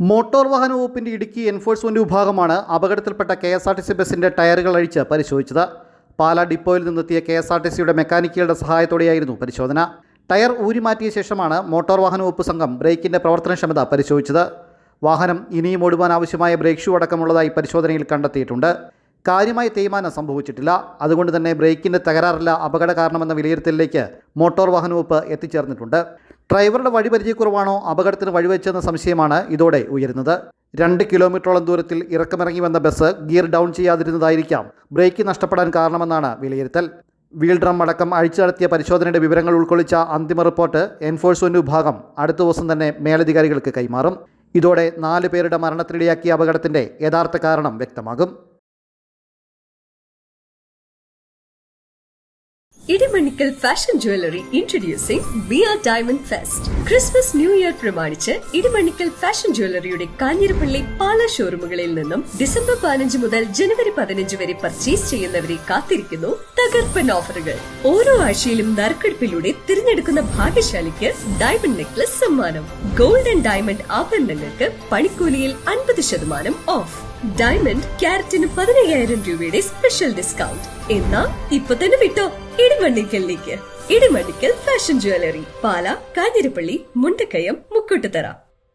Motor വാഹന വകുപ്പിന്റെ Idukki enforcement വിഭാഗമാണ് അപകടത്തിൽപ്പെട്ട K S R T C ബസ്സിന്റെ ടയറുകൾ അഴിച്ച് പരിശോധിച്ചത്. പാലാ ഡിപ്പോയിൽ നിന്നെത്തിയ കെ എസ് ആർ ടി സിയുടെ മെക്കാനിക്കുകളുടെ സഹായത്തോടെയായിരുന്നു പരിശോധന. ടയർ ഊരിമാറ്റിയ ശേഷമാണ് മോട്ടോർ വാഹന വകുപ്പ് സംഘം ബ്രേക്കിന്റെ പ്രവർത്തനക്ഷമത പരിശോധിച്ചത്. വാഹനം ഇനിയും ഓടുവാൻ ആവശ്യമായ ബ്രേക്ക് ഷൂ അടക്കമുള്ളതായി പരിശോധനയിൽ കണ്ടെത്തിയിട്ടുണ്ട്. കാര്യമായ തേയ്മാനം സംഭവിച്ചിട്ടില്ല. അതുകൊണ്ട് തന്നെ ബ്രേക്കിന്റെ തകരാറില്ല അപകട കാരണമെന്ന വിലയിരുത്തലിലേക്ക് മോട്ടോർ വാഹന വകുപ്പ് എത്തിച്ചേർന്നിട്ടുണ്ട്. ഡ്രൈവറുടെ വഴിപരിചയക്കുറവാണോ അപകടത്തിന് വഴിവെച്ചെന്ന സംശയമാണ് ഇതോടെ ഉയരുന്നത്. രണ്ട് കിലോമീറ്ററോളം ദൂരത്തിൽ ഇറക്കമിറങ്ങി വന്ന ബസ് ഗിയർ ഡൗൺ ചെയ്യാതിരുന്നതായിരിക്കാം ബ്രേക്ക് നഷ്ടപ്പെടാൻ കാരണമെന്നാണ് വിലയിരുത്തൽ. വീൽ ഡ്രം അടക്കം അഴിച്ചു നടത്തിയ പരിശോധനയുടെ വിവരങ്ങൾ ഉൾക്കൊള്ളിച്ച അന്തിമ റിപ്പോർട്ട് എൻഫോഴ്സ്മെന്റ് വിഭാഗം അടുത്ത ദിവസം തന്നെ മേലധികാരികൾക്ക് കൈമാറും. ഇതോടെ നാല് പേരുടെ മരണത്തിനിടയാക്കിയ അപകടത്തിന്റെ യഥാർത്ഥ കാരണം വ്യക്തമാകും. Idimannickal fashion jewellery introducing bear diamond fest Christmas new year പ്രമാണിച്ച് ഇടിമണിക്കൽ ഫാഷൻ ജ്വല്ലറിയുടെ കാഞ്ഞിരപ്പള്ളി പാല ഷോറൂമുകളിൽ നിന്നും ഡിസംബർ പതിനഞ്ച് മുതൽ ജനുവരി പതിനഞ്ച് വരെ പർച്ചേസ് ചെയ്യുന്നവരെ കാത്തിരിക്കുന്നു തകർപ്പൻ ഓഫറുകൾ ഓരോ ആഴ്ചയിലും നറുക്കെടുപ്പിലൂടെ തിരഞ്ഞെടുക്കുന്ന ഭാഗ്യശാലിക്ക് ഡയമണ്ട് നെക്ലസ് സമ്മാനം. ഗോൾഡ് ആൻഡ് ഡയമണ്ട് ആഭരണങ്ങൾക്ക് പണിക്കൂലിയിൽ അൻപത് ശതമാനം ഓഫ് ഡയമണ്ട് ക്യാരറ്റിന് പതിനയ്യായിരം രൂപയുടെ സ്പെഷ്യൽ ഡിസ്കൗണ്ട് എന്നാ ഇപ്പൊ തന്നെ വിട്ടോ. ഇടിമണ്ണിക്കലിലേക്ക്. Idimannikkal fashion jewellery Pala Kanjirappally Mundakayam Mukkottuthara.